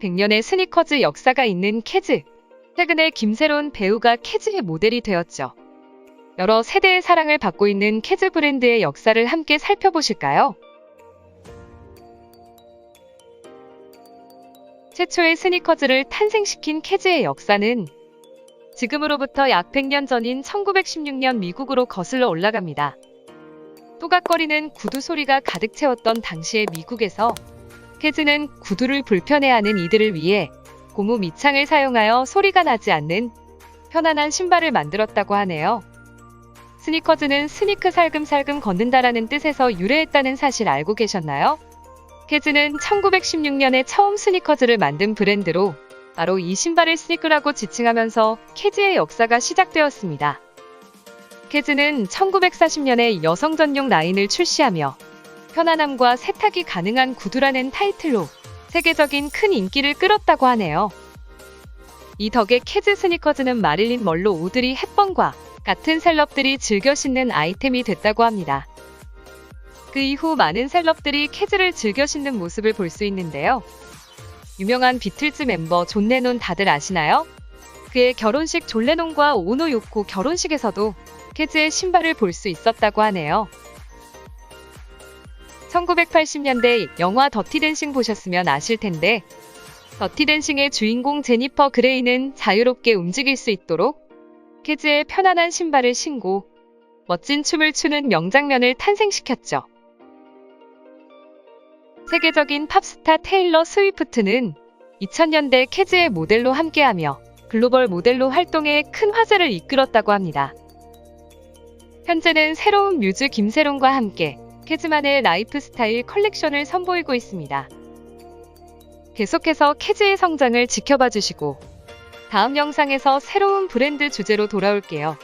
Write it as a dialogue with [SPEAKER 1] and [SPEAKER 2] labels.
[SPEAKER 1] 100년의 스니커즈 역사가 있는 캐즈. 최근에 김새로운 배우가 캐즈의 모델이 되었죠. 여러 세대의 사랑을 받고 있는 캐즈 브랜드의 역사를 함께 살펴보실까요? 최초의 스니커즈를 탄생시킨 캐즈의 역사는 지금으로부터 약 100년 전인 1916년 미국으로 거슬러 올라갑니다. 또각거리는 구두 소리가 가득 채웠던 당시의 미국에서 캐즈는 구두를 불편해하는 이들을 위해 고무 밑창을 사용하여 소리가 나지 않는 편안한 신발을 만들었다고 하네요. 스니커즈는 스니크 살금살금 걷는다라는 뜻에서 유래했다는 사실 알고 계셨나요? 캐즈는 1916년에 처음 스니커즈를 만든 브랜드로 바로 이 신발을 스니크라고 지칭하면서 캐즈의 역사가 시작되었습니다. 캐즈는 1940년에 여성 전용 라인을 출시하며 편안함과 세탁이 가능한 구두라는 타이틀로 세계적인 큰 인기를 끌었다고 하네요. 이 덕에 캐즈 스니커즈는 마릴린 멀로 오드리 헵번과 같은 셀럽들이 즐겨 신는 아이템이 됐다고 합니다. 그 이후 많은 셀럽들이 캐즈를 즐겨 신는 모습을 볼 수 있는데요. 유명한 비틀즈 멤버 존 레논 다들 아시나요? 그의 결혼식 존 레논과 오노 요코 결혼식에서도 캐즈의 신발을 볼 수 있었다고 하네요. 1980년대 영화 더티 댄싱 보셨으면 아실 텐데 더티 댄싱의 주인공 제니퍼 그레이는 자유롭게 움직일 수 있도록 캐즈의 편안한 신발을 신고 멋진 춤을 추는 명장면을 탄생시켰죠. 세계적인 팝스타 테일러 스위프트는 2000년대 캐즈의 모델로 함께하며 글로벌 모델로 활동해 큰 화제를 이끌었다고 합니다. 현재는 새로운 뮤즈 김세롱과 함께 캐즈만의 라이프 스타일 컬렉션을 선보이고 있습니다. 계속해서 캐즈의 성장을 지켜봐 주시고 다음 영상에서 새로운 브랜드 주제로 돌아올게요.